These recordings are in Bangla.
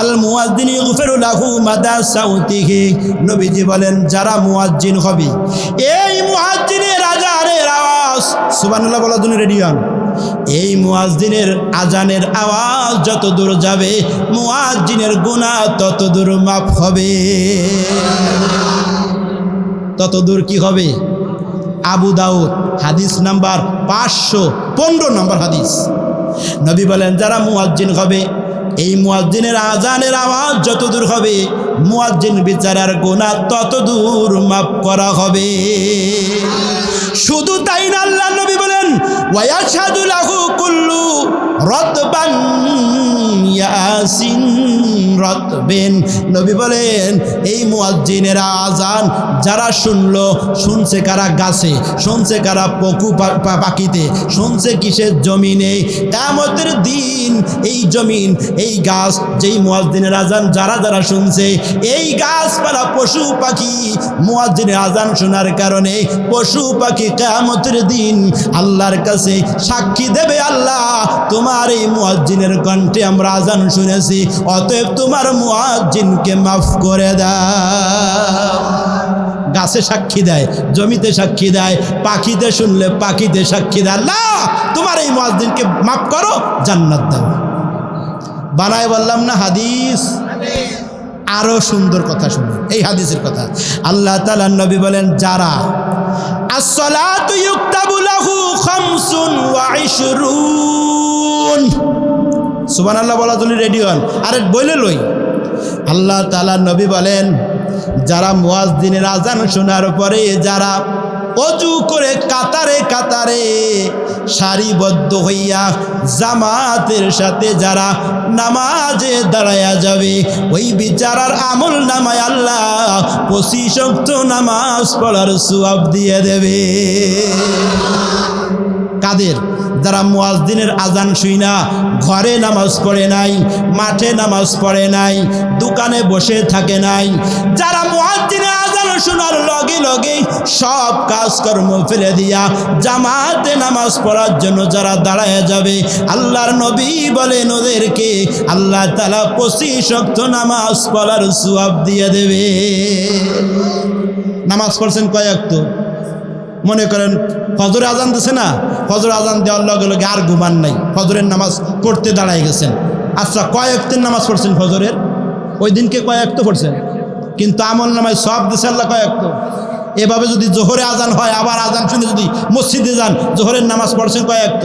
আল মুয়াজ্জিন ইগফিরু লাহু মাদা নবীজি বলেন, যারা মুয়াজ্জিন হবে, এই আজানের আওয়াজ রেডি হন এই আজানের আওয়াজ যত দূর যাবে, মুয়াজ্জিনের গুনাহ তত দূর মাফ হবে। তত দূর কি হবে? আবু দাউদ, হাদিস নাম্বার পাঁচশো পনেরো নম্বর হাদিস। নবী বলেন, যারা মুয়াজ্জিন হবে এই মুয়াজ্জিনের আজানের আওয়াজ যত দূর হবে, মুয়াজ্জিন বিচারার গোনা তত দূর মাফ করা হবে। শুধু তাই না আল্লাহ নবী বলেন ওয়াশহাদু লাহু কুল্লু রতবান ইয়াসিন রতবেন। নবী বলেন, এই মুয়াজ্জিনের আজান যারা শুনল, শুনছে কারা গাছে, শুনছে কারা পকু পাখিতে, শুনছে কিসের জমিনে কামতের দিন এই জমিন, এই গাছ, যেই মুয়াজ্জিনের আজান যারা যারা শুনছে, এই গাছপালা পশু পাখি, মুয়াজ্জিনের আজান শোনার কারণে পশু পাখি কামতের দিন আল্লাহর কাছে সাক্ষী দেবে আল্লাহ, তোমার এই মুয়াজ্জিনের কণ্ঠে আমরা আজান শুনেছি, অতএব তোমার মুয়াজ্জিনকে মাফ করে দাও। গাছে সাক্ষী দেয়, জমিতে সাক্ষী দেয়, পাখিতে শুনলে পাখিতে সাক্ষী দেয়। আল্লাহ, তোমার এই মুয়াজ্জিনকে মাফ করো, জান্নাত দাও। বানায় বললাম না হাদিস? আরও সুন্দর কথা শুনুন এই হাদিসের কথা। আল্লাহ তাআলা নবী বলেন, যারা আসসালাতু ইউক্তাবু লাহু খামসুন ওয়া ইশরুন। সুবহানাল্লাহ বলা তুমি রেডি হন। আরে বইলে লই। আল্লাহ তাআলা নবী বলেন যারা মুয়াজ্জিনের আজান শোনার পরে যারা অজু করে কাতারে কাতারে সারিবদ্ধ হইয়া জামাতের সাথে যারা নামাজে দাঁড়ায়া যাবে, ওই বিচারার আমল নামায় আল্লাহ পঁচিশ অক্ত নামাজ পড়ার সুয়াব দিয়ে দেবে। কাদের? যারা মুয়াজদিনের আজান শুই না, ঘরে নামাজ পড়ে নাই, মাঠে নামাজ পড়ে নাই, দোকানে বসে থাকে নাই, যারা মুয়াজ্জিনের আজান শোনার লগে লগে সব কাজকর্ম ফেলে দিয়া জামাতে নামাজ পড়ার জন্য যারা দাঁড়ায় যাবে, আল্লাহর নবী বলেন ওদেরকে, আল্লাহ তালা পঁচিশ শক্ত নামাজ পড়ার সুয়াব দিয়ে দেবে। নামাজ পড়ছেন কয়েক তো মনে করেন ফজরে আজান দিছে না? ফজর আজান দেওয়ার লগে লগে আর ঘুমান নাই। ফজরের নামাজ পড়তে দাঁড়ায় গেছেন। আচ্ছা কয়েকতের নামাজ পড়ছেন ফজরের ওই দিনকে কয়েকত পড়ছেন? কিন্তু আমল নামায় সব দিছে আল্লাহ কয়েকত এভাবে যদি জোহরে আজান হয়, আবার আজান শুনে যদি মসজিদে যান, জোহরের নামাজ পড়ছেন কয়েকত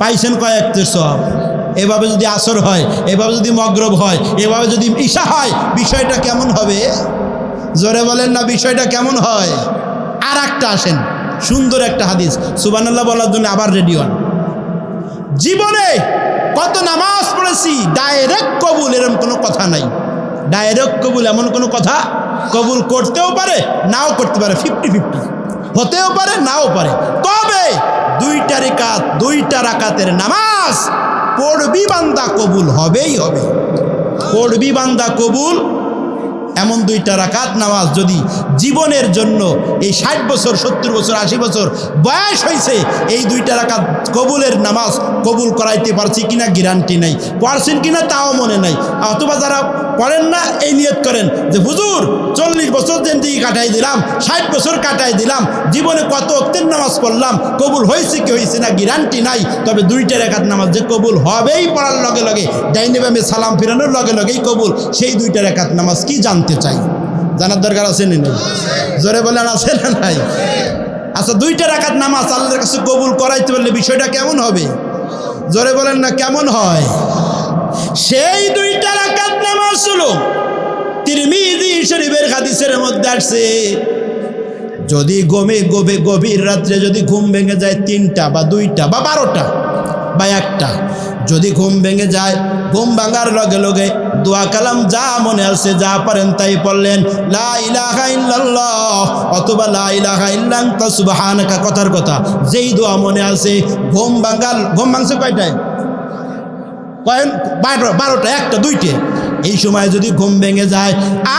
পাইছেন কয়েকতের সব? এভাবে যদি আসর হয়, এভাবে যদি মগরব হয়, এভাবে যদি ঈশা হয়, বিষয়টা কেমন হবে? জোরে বলেন না, বিষয়টা কেমন হয়? আর একটা আসেন। সুন্দর একটা হাদিস। সুবানাল্লাহ বলার জন্য আবার রেডি হন। জীবনে কত নামাজ পড়েছি ডাইরেক্ট কবুল এরকম কোনো কথা নাই। ডাইরেক্ট কবুল এমন কোনো কথা কবুল করতেও পারে, নাও করতে পারে ফিফটি ফিফটি হতেও পারে, নাও পারে। তবে দুইটা রেখাত, দুইটা রাকাতের নামাজ পড়বি বান্দা কবুল হবেই হবে। পড়বি বান্দা কবুল এমন দুইটা রাকাত নামাজ যদি জীবনের জন্য এই ষাট বছর, সত্তর বছর, আশি বছর বয়স হয়েছে এই দুইটা রাকাত কবুলের নামাজ কবুল করাইতে পারছি কিনা গ্যারান্টি নাই। পারছেন কিনা তাও মনে নাই। অথবা যারা পড়েন না, এই নিয়ত করেন যে, হুজুর, চল্লিশ বছর জিন্দিগি কাটাই দিলাম, ষাট বছর কাটাই দিলাম, জীবনে কত অক্তের নামাজ পড়লাম, কবুল হয়েছে কি হয়েছে না, গ্যারান্টি নাই। তবে দুইটা রেখাত নামাজ যে কবুল হবেই পড়ার লগে লগে, ডাইনে বামে সালাম ফিরানোর লগে লগেই কবুল, সেই দুইটা রেখাত নামাজ কি জানতে চাই। জানার দরকার আছে নি জোরে বলেন, আছে না নাই? আচ্ছা দুইটা রাখাত নামাজ আল্লাহর কাছে কবুল করাইতে পারলে বিষয়টা কেমন হবে? জোরে বলেন না, কেমন হয়? সেই দুইটা রাকাত নামাজ হলো শরীফের হাদিসের মধ্যে আসছে, যদি গমে গবে গভীর রাত্রে যদি ঘুম ভেঙে যায় তিনটা বা দুইটা বা বারোটা বা একটা যদি ঘুম ভেঙে যায়, ঘুম ভাঙার লগে লগে দোয়া কালাম যা মনে আছে যা পারেন তাই পড়লেন। অথবা কথার কথা। যেই দোয়া মনে আছে ঘুম ভাঙাল ঘুম ভাঙছে কয়টায়? কয়েন বারো বারোটা একটা, দুইটে। এই সময় যদি ঘুম ভেঙে যায়,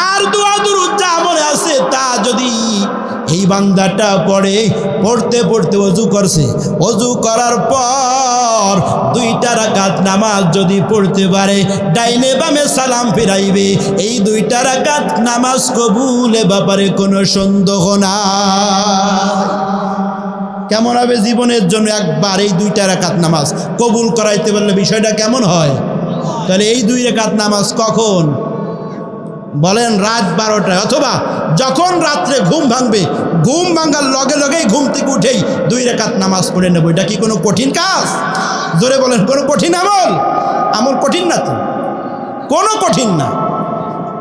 আর দোয়া দুরুদ যা মনে আছে তা যদি এই বান্দাটা পড়ে, পড়তে পড়তে অজু করছে। অজু করার পর দুইটা রাকাত নামাজ যদি পড়তে পারে, ডাইনে বামে সালাম ফিরাইবে। এই দুইটা রাকাত নামাজ কবুলে ব্যাপারে কোনো সন্দেহ না কেমন হবে জীবনের জন্য একবার এই দুইটা রাকাত নামাজ কবুল করাইতে পারলে বিষয়টা কেমন হয়? তাহলে এই দুই রেখাত নামাজ কখন? বলেন রাত বারোটায়, অথবা যখন রাত্রে ঘুম ভাঙবে, ঘুম ভাঙার লগে লগেই ঘুম থেকে উঠেই দুই রেখাত নামাজ পড়ে নেব। এটা কি কোনো কঠিন কাজ? জোরে বলেন, কোনো কঠিন আমল? আমল কঠিন না তো? কোনো কঠিন না।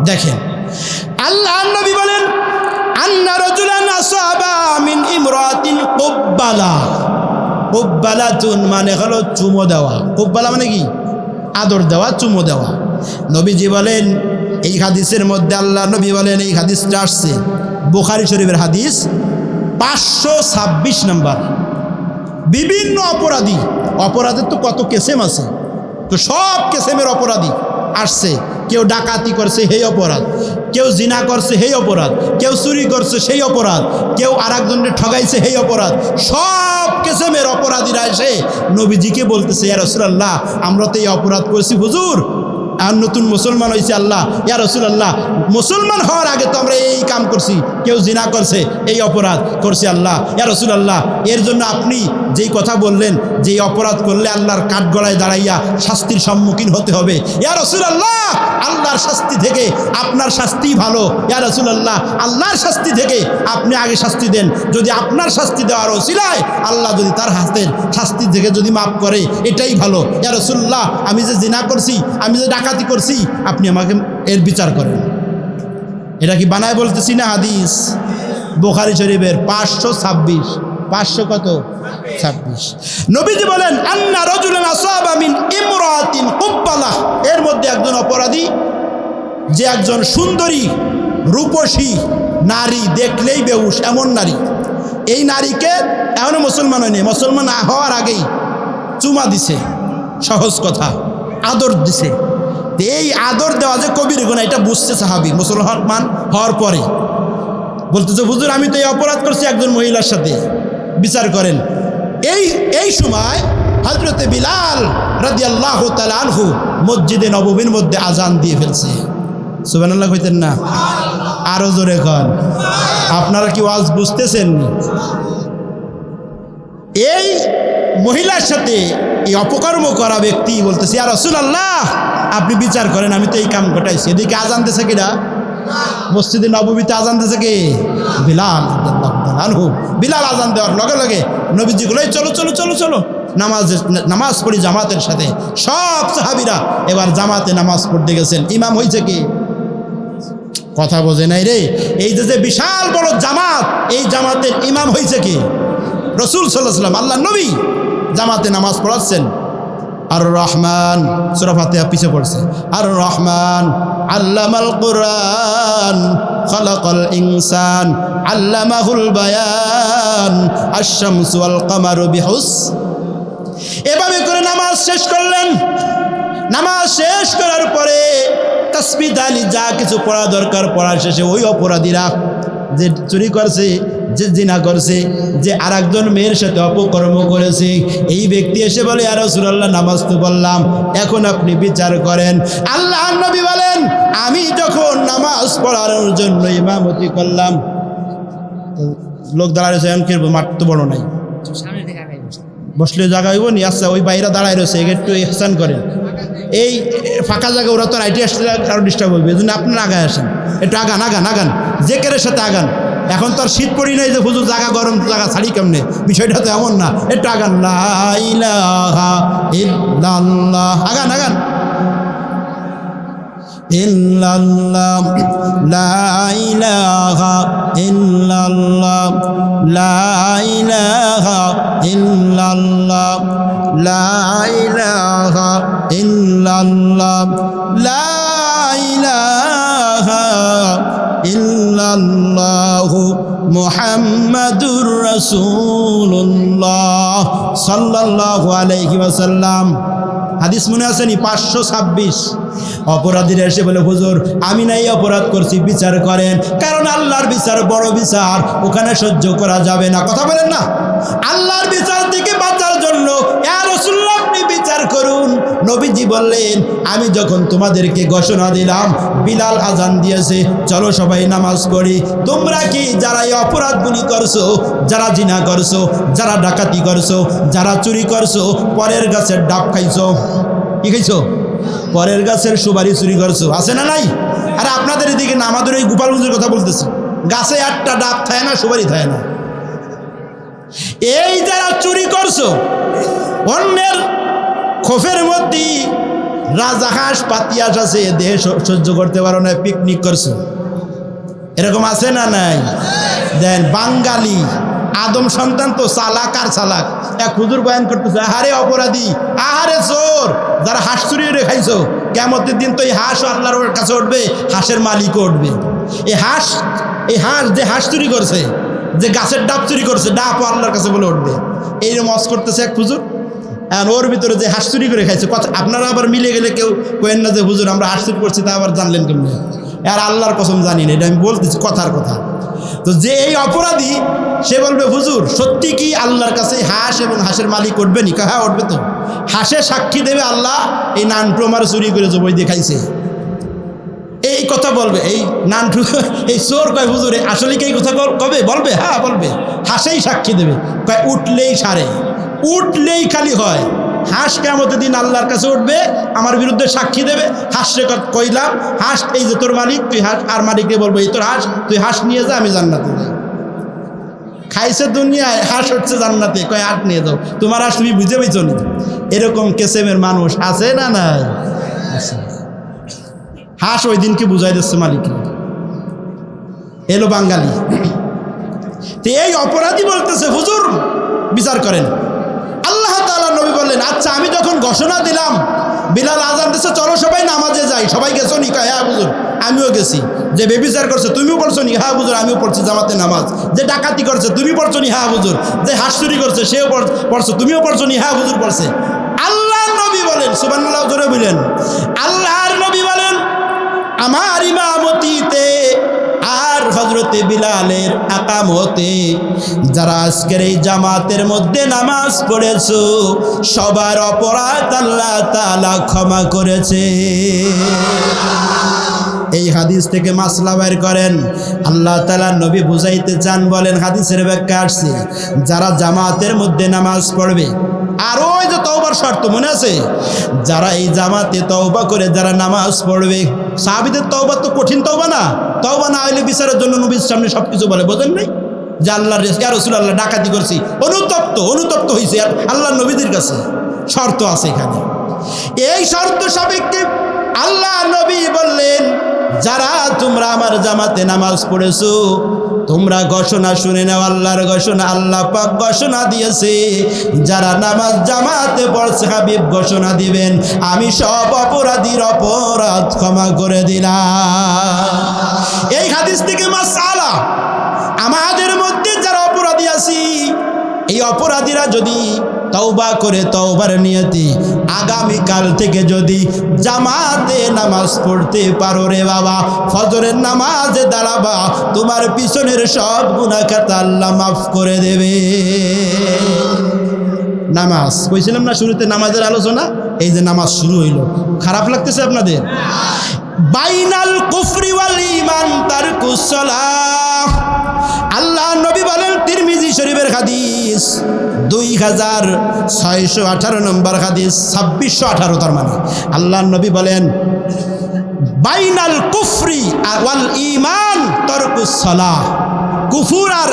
দেখেন, আল্লাহ নবী বলেন, আন্না রজুলান কুব্বালাতুন মানে হলো চুমো দেওয়া। কুব্বালা মানে কি? আদর দেওয়া, চুমো দেওয়া। নবীজি বলেন এই হাদিসের মধ্যে আল্লাহ নবী বলেন, এই হাদিসটা আসছে বুখারি শরীফের হাদিস পাঁচশো ছাব্বিশ নাম্বার। বিভিন্ন অপরাধী, অপরাধের তো কত কেসেম আছে, তো সব কেসেমের অপরাধী আসছে। কেউ ডাকাতি করছে, সেই অপরাধ। কেউ জিনা করছে, সেই অপরাধ। কেউ চুরি করছে, সেই অপরাধ। কেউ আর একজনকে ঠগাইছে, সেই অপরাধ। সব কেসেমের অপরাধীরা এসে নবীজিকে বলতেছে, ইয়া রসুলাল্লাহ, আমরা তো এই অপরাধ করছি, হুজুর। আর নতুন মুসলমান হয়েছে আল্লাহ। ইয়া রসুলাল্লাহ, মুসলমান হওয়ার আগে তো আমরা এই কাম করছি। কেউ জিনা করছে, এই অপরাধ করছে আল্লাহ। ইয়া রসুলাল্লাহ, এর জন্য আপনি যেই কথা বললেন যে অপরাধ করলে আল্লাহর কাঠগড়ায় দাঁড়াইয়া শাস্তির সম্মুখীন হতে হবে। ইয়া রসুলাল্লাহ, আল্লাহর শাস্তি থেকে আপনার শাস্তি ভালো। ইয়া রসুল আল্লাহ আল্লাহর শাস্তি থেকে আপনি আগে শাস্তি দেন। যদি আপনার শাস্তি দেওয়ার ওসিলায় আল্লাহ যদি তার হাতের শাস্তি থেকে যদি মাফ করে, এটাই ভালো। ইয়া রসুল্লাহ আমি যে জিনা করছি, আমি যে ডাকাতি করছি, আপনি আমাকে এর বিচার করেন। এটা কি বানায় বলতেছি না হাদিস? বোখারি শরীফের পাঁচশো ছাব্বিশ। পাঁচশো কত? ছাব্বিশ। নবীজি বলেন, আন্না রজুলান কুব্বালা। এর মধ্যে একজন অপরাধী, যে একজন সুন্দরী, রূপসী নারী দেখলেই বেউস এমন নারী। এই নারীকে এখনও মুসলমান হয়নি, মুসলমান হওয়ার আগেই চুমা দিছে, সহজ কথা, আদর দিছে। এই আদর দেওয়া যে কবির গুণা, এটা বুঝছে সাহাবি, মুসলমান হওয়ার পরে। বলতেছে, হুজুর, আমি তো এই অপরাধ করছি একজন মহিলার সাথে। বিচার করেন। এই এই সময় হজরতে বিলাল রাজি আল্লাহ আনহু মসজিদে নবমীর মধ্যে আজান দিয়ে ফেলছে। সুবান আল্লাহ কইতেন না? আরও জোরে কন। আপনারা কি ওয়াজ বুঝতেছেন? এই মহিলার সাথে এই অপকর্ম করা ব্যক্তি বলতেছে আর রসুল আল্লাহ আপনি বিচার করেন, আমি তো এই কাম ঘটাইছি। এদিকে আজান দিছে কিনা? মসজিদে নবমীতে আজান দিছে কে? বিলাল বিলাল আজান দেওয়ার লগে লগে নবীজিগুলোই চলো চলো চলো চলো, নামাজ নামাজ পড়ি জামাতের সাথে। সব সাহাবিরা এবার জামাতে নামাজ পড়তে গেছেন। ইমাম হয়েছে কি? কথা বোঝে নাই রে। এই যে যে বিশাল বড় জামাত, এই জামাতের ইমাম হয়েছে কি? রসুল সাল্লাহ সাল্লাম আল্লাহ নবী। জামাতে নামাজ পড়াচ্ছেন। আর রহমান সুরাফাতে পিছিয়ে পড়ছে। আর রহমান আল্লামাল কোরআন, খলাকল ইনসান, আল্লামাহুল বায়ান আশামসু আল কামারু বিহুস। এভাবে করে নামাজ শেষ করলেন। নামাজ শেষ করার পরে তসবি দালি যা কিছু পড়া দরকার, পড়া শেষে ওই অপরাধীরা যে চুরি করছে যে জিনা করছে, যে আর একজন মেয়ের সাথে অপকর্ম করেছে। এই ব্যক্তি এসে বলে আর সুরাল্লাহ নামাজ তো বললাম এখন আপনি বিচার করেন। আল্লাহ নবী বলেন, আমি যখন নামাজ পড়ানোর জন্য ইমামতি করলাম লোক দাঁড়ায় এমন কীরকম মাঠ তো বড় নাই। বসলে জায়গা হইব নি আচ্ছা ওই বাইরে দাঁড়ায় রয়েছে একটু এহসান করেন এই ফাঁকা জায়গা, ওরা তো আইটি আসলে আরও ডিস্টার্ব হবে এই জন্য আপনারা আগায় আসেন। একটু আগান আগান আগান যে কেরের সাথে আগান। এখন তো আর শীত পড়ি নাই যে হুজুর জায়গা গরম জায়গা ছাড়ি কেমনে? বিষয়টা তো এমন না। একটু আগান। আগান আগান। ইল্লাল্লাহ। লা ইলাহা ইল্লাল্লাহ। লা ইল্লাল্লাহ মুহাম্মাদুর রাসূলুল্লাহ সাল্লাল্লাহু আলাইহি ওয়াসাল্লাম। হাদিস মনে আছে নি? পাঁচশো ছাব্বিশ। অপরাধীরা এসে বলে, হুজুর, আমি নাই অপরাধ করছি, বিচার করেন। কারণ আল্লাহর বিচার বড় বিচার, ওখানে সহ্য করা যাবে না। কথা বলেন না? আল্লাহর বিচার থেকে বাঁচার জন্য বিচার করুন নবীজি বললেন, আমি যখন তোমাদেরকে ঘোষণা দিলাম, বিলাল আজান দিয়েছে, চলো সবাই নামাজ পড়ি। তোমরা কি যারা এই অপরাধগুলি করছ, যারা জিনা করছ, যারা ডাকাতি করছ, যারা চুরি করছ, পরের গাছের ডাব খাইছো? কি খাইছো? পরের গাছের সুবারি চুরি করছ। আছে না নাই? আরে আপনাদের এদিকে না, আমাদের এই গোপালগঞ্জের কথা বলতেছি। গাছে একটা ডাব থাকে না সুবারি থাকে না। এই যারা চুরি করছ, অন্যের খোফের মধ্যে রাজাহাঁস পাতিয়াস আছে, দেহে সহ্য করতে পারো না পিকনিক করছ। এরকম আছে না নাই? দেন বাঙালি, আদম সন্তান তো চালাক আর চালাক। এক হুজুর বয়ান করতেছে, আহারে অপরাধী, আহারে চোর, যারা হাঁস চুরি করে খাইছো কেমতের দিন তো এই হাঁস আল্লাহর কাছে উঠবে, হাঁসের মালিকও উঠবে। এই হাঁস এই হাঁস যে হাঁস চুরি করছে, যে গাছের ডাব চুরি করছে, ডাবও আল্লাহর কাছে বলে উঠবে। এইরকম অস করতেছে এক হুজুর। আর ওর ভিতরে যে হাঁস চুরি করে খাইছে কথা আপনারা আবার মিলে গেলে কেউ কেন না যে, হুজুর, আমরা হাঁস চুরি করছি, তা আবার জানলেন কেমনি? আর আল্লাহর কসম জানি না, এটা আমি বলতেছি কথার কথা। তো যে এই অপরাধী, সে বলবে, হুজুর, সত্যি কি আল্লাহর কাছে হাঁস এবং হাঁসের মালিক উঠবে নি? হ্যাঁ উঠবে তো। হাঁসে সাক্ষী দেবে আল্লাহ, এই নানটু আমার চুরি করে জবই দেখাইছে এই কথা বলবে, এই নানটু, এই চোর কয়, হুজুর আসলে কি এই কথা কবে? বলবে হ্যাঁ বলবে। হাসেই সাক্ষী দেবে। কয়, উঠলেই সারে। উঠলেই খালি হয়। হাঁস কেমত দিন আল্লাহর কাছে উঠবে, আমার বিরুদ্ধে সাক্ষী দেবে। হাঁসে কইলাম, হাঁস, এই যে তোর মালিক, তুই হাঁস, আর মালিককে বলব, এই তোর হাঁস, তুই হাঁস নিয়ে যা, আমি জান্নাতে যাই। খাইছে দুনিয়ায়, হাঁস হচ্ছে জান্নাতে। কয় হাট নিয়ে যাও। তোমার হাঁস তুমি বুঝে পেয়েছ নি? এরকম কেসেমের মানুষ আছে না নাই? হাঁস ওই দিনকে বুঝাই দিচ্ছে মালিক এলো বাঙালি। তো এই অপরাধী বলতেছে, হুজুর, বিচার করেন। বললেন আচ্ছা আমি যখন ঘোষণা দিলাম, বিলাল আজান দিচ্ছে চলো সবাই নামাজে যাই। সবাই গেছো নি? হ্যাঁ হুজুর, আমিও গেছি। যে বেবিচার করছে, তুমিও পড়ছো নি? হ্যাঁ হুজুর, আমিও পড়ছি জামাতে নামাজ। যে ডাকাতি করছে, তুমি পড়ছো নি? হ্যাঁ হুজুর। যে হাঁস চুরি করছে, সেও পড়- পড়ছো, তুমিও পড়ছো নি? হ্যাঁ হুজুর, পড়ছে। আল্লাহর নবী বলেন, সুবহানাল্লাহ, জোরে বলেন। আল্লাহর নবী বলেন, আমার আর হজরতে বিলালের আকামতে যারা আজকের এই জামাতের মধ্যে নামাজ পড়েছ, সবার অপরাধ আল্লাহ তালা ক্ষমা করেছে। এই হাদিস থেকে মাসলা বের করেন। আল্লাহ তালা নবী বুঝাইতে চান বলেন, হাদিসের ব্যাখ্যা আসছে, যারা জামাতের মধ্যে নামাজ পড়বে, আর ওই যে তওবার শর্ত মনে আছে, যারা এই জামাতে তওবা করে যারা নামাজ পড়বে, সাহাবিদের তওবা তো কঠিন তওবা না তওবা না হইলে বিচারের জন্য নবীর সামনে সব কিছু বলে, বোঝেন নাই? যে আল্লাহর রসুল আল্লাহ ডাকাতি করছি, অনুতপ্ত অনুতপ্ত হয়েছে আর আল্লাহ নবীদের কাছে শর্ত আছে এখানে। এই শর্ত সাপেক্ষে আল্লাহ নবী বললেন যারা তোমরা আমার জামাতে নামাজ পড়েছো, তোমরা ঘোষণা শুনে নাও, আল্লাহর ঘোষণা, আল্লাহ পাক ঘোষণা দিয়েছে। যারা নামাজ জামাতে পড়ছে, হাবিব ঘোষণা দিবেন, আমি সব অপরাধীর অপরাধ ক্ষমা করে দিলাম। এই হাদিস থেকে মাসালা আমাদের মধ্যে অপরাধীরা যদি তওবা করে তওবার নিয়তি, আগামীকাল থেকে যদি জামাতে নামাজ পড়তে পারো রে বাবা, ফজরের নামাজে দাঁড়াবা, তোমার পিছনের সব গুণাখাতা আল্লাহ মাফ করে দেবে। নামাজ, কইছিলাম না শুরুতে নামাজের আলোচনা? এই যে নামাজ শুরু হইল, খারাপ লাগতেছে আপনাদের? বাইনাল কুফরি ওয়াল ঈমান তারকুস সালাহ হাদিস দুই হাজার ছয়শো আঠারো নম্বর হাদিস, ছাব্বিশশো আঠারো তার মানে। আল্লাহ নবী বলেন, বাইনাল কুফরি ওয়াল ইমান তরকুস সালাহ কুফুর আর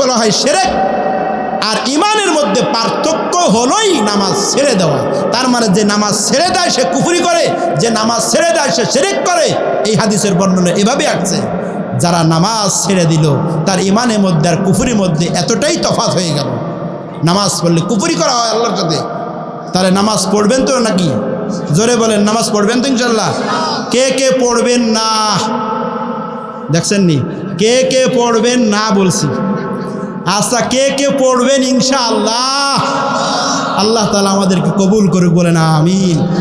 বলা হয় সেরেক। আর ইমানের মধ্যে পার্থক্য হলোই নামাজ ছেড়ে দেওয়া। তার মানে যে নামাজ ছেড়ে দেয় সে কুফুরি করে, যে নামাজ ছেড়ে দেয় সে সেরেক করে। এই হাদিসের বর্ণনা এভাবে আসছে। যারা নামাজ ছেড়ে দিল, তার ইমানের মধ্যে আর কুফুরির মধ্যে এতটাই তফাৎ হয়ে গেল। নামাজ পড়লে কুফুরি করা হয় আল্লাহর সাথে। তাহলে নামাজ পড়বেন তো নাকি? জোরে বলেন, নামাজ পড়বেন তো ইনশাল্লাহ কে কে পড়বেন না? দেখছেন নি কে কে পড়বেন না বলছি। আচ্ছা কে কে পড়বেন ইনশাআল্লাহ? আল্লাহ তালা আমাদেরকে কবুল করে বলেন আমিন।